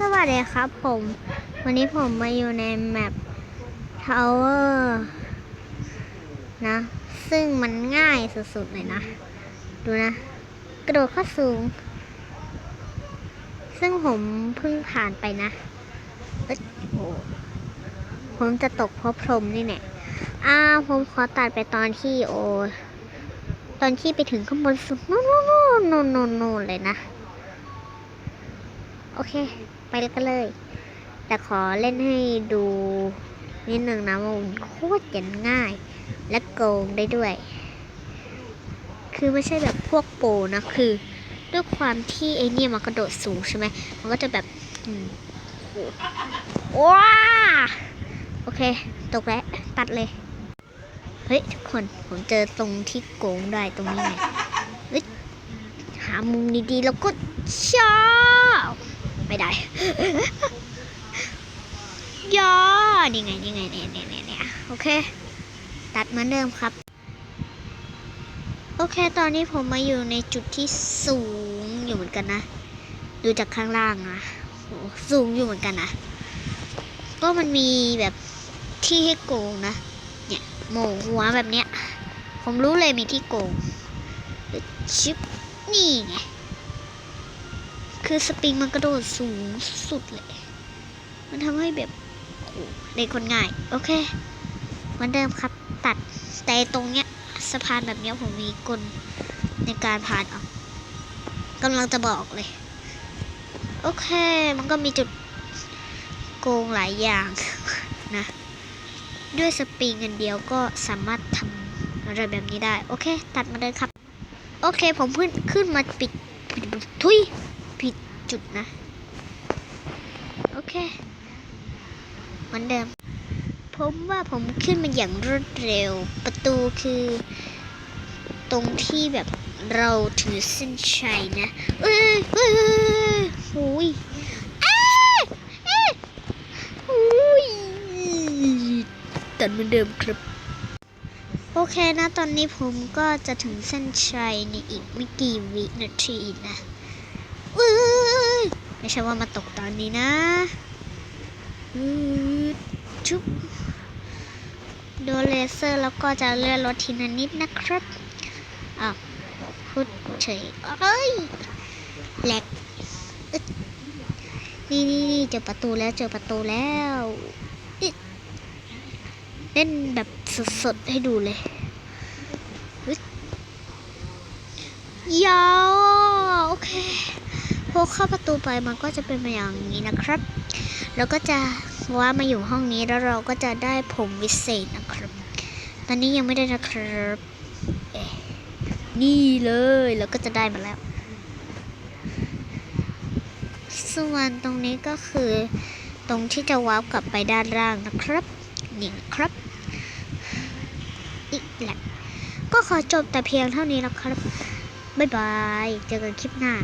สวัสดีครับผม วันนี้ผมมาอยู่ในแมป Tower นะ ซึ่งมันง่ายสุดๆเลยนะ ดูนะ กระโดดข้าสูง ซึ่งผมเพิ่งผ่านไปนะเอ้โอ้ผมจะตกเพราะพรมนี่แน่อ่าผมขอตัดไปตอนที่โอ ตอนที่ไปถึงข้างบนสุดนู่นนู่นนู่นนู่นนู่นเลยนะ โอเค ไปกันเลย แต่ขอเล่นให้ดูนิดหนึ่งนะว่ามันโคตรจะง่าย และโกงได้ด้วย คือไม่ใช่แบบพวกโปนะ คือด้วยความที่ไอเนี่ยมันกระโดดสูงใช่ไหม มันก็จะแบบอืมว้าโอเค ตกแล้ว ตัดเลย เฮ้ย ทุกคน ผมเจอตรงที่โกงได้ตรงนี้ไงหามุมดีๆ แล้วก็ชอบ ไม่ได้ ย่อนี่ไงนี่ไงเนี่ยเนี่ยเนี่ยโอเค ตัดเหมือนเดิมครับ โอเค ตอนนี้ผมมาอยู่ในจุดที่สูงอยู่เหมือนกันนะ ดูจากข้างล่างนะโหสูงอยู่เหมือนกันนะ ก็มันมีแบบที่ให้โกงนะ เนี่ยโหมหัวแบบเนี้ย ผมรู้เลยมีที่โกงชิปนี่ไง คือสปริงมันกระโดดสูงสุดเลย มันทำให้แบบโอ้โหเล่นคนง่าย โอเคเหมือนเดิมครับ ตัดแต่ตรงเนี้ยสะพานแบบเนี้ยผมมีกลในการผ่านเอากำลังจะบอกเลย โอเค มันก็มีจุดโกงหลายอย่างนะ ด้วยสปริงอันเดียวก็สามารถทำอะไรแบบนี้ได้ โอเค ตัดมาเลยครับ โอเค ผมเพิ่งขึ้นมาปิดทุย ผิดจุดนะ โอเค เหมือนเดิม ผมว่าผมขึ้นมาอย่างรวดเร็ว ประตูคือ ตรงที่แบบเราถือเส้นชัยนะ เอ้ยเอ้ยเอ้ยโอ้ยอ้าเอ้ยโอ้ยตัดเหมือนเดิมครับ โอเคนะ ตอนนี้ผมก็จะถึงเส้นชัยในอีกไม่กี่วินาทีนะ ไม่ใช่ว่ามาตกตอนนี้นะชุบโดนเลเซอร์แล้วก็จะเลื่อนรถทีละนิดนะครับอ้าวพูดเฉยเอ้ยแหลกอึดนี่นี่เจอประตูแล้วเจอประตูแล้วอึดเล่นแบบสดๆให้ดูเลยอึดยา พอเข้าประตูไปมันก็จะเป็นมาอย่างนี้นะครับ แล้วก็จะว่ามาอยู่ห้องนี้แล้วเราก็จะได้ผมวิเศษนะครับ ตอนนี้ยังไม่ได้นะครับเอ๊ะนี่เลยแล้วก็จะได้มาแล้ว ส่วนตรงนี้ก็คือ ตรงที่จะวาร์ปกลับไปด้านล่างนะครับนี่นะครับ อีกแหละก็ขอจบแต่เพียงเท่านี้นะครับ บ๊ายบาย เจอกันคลิปหน้า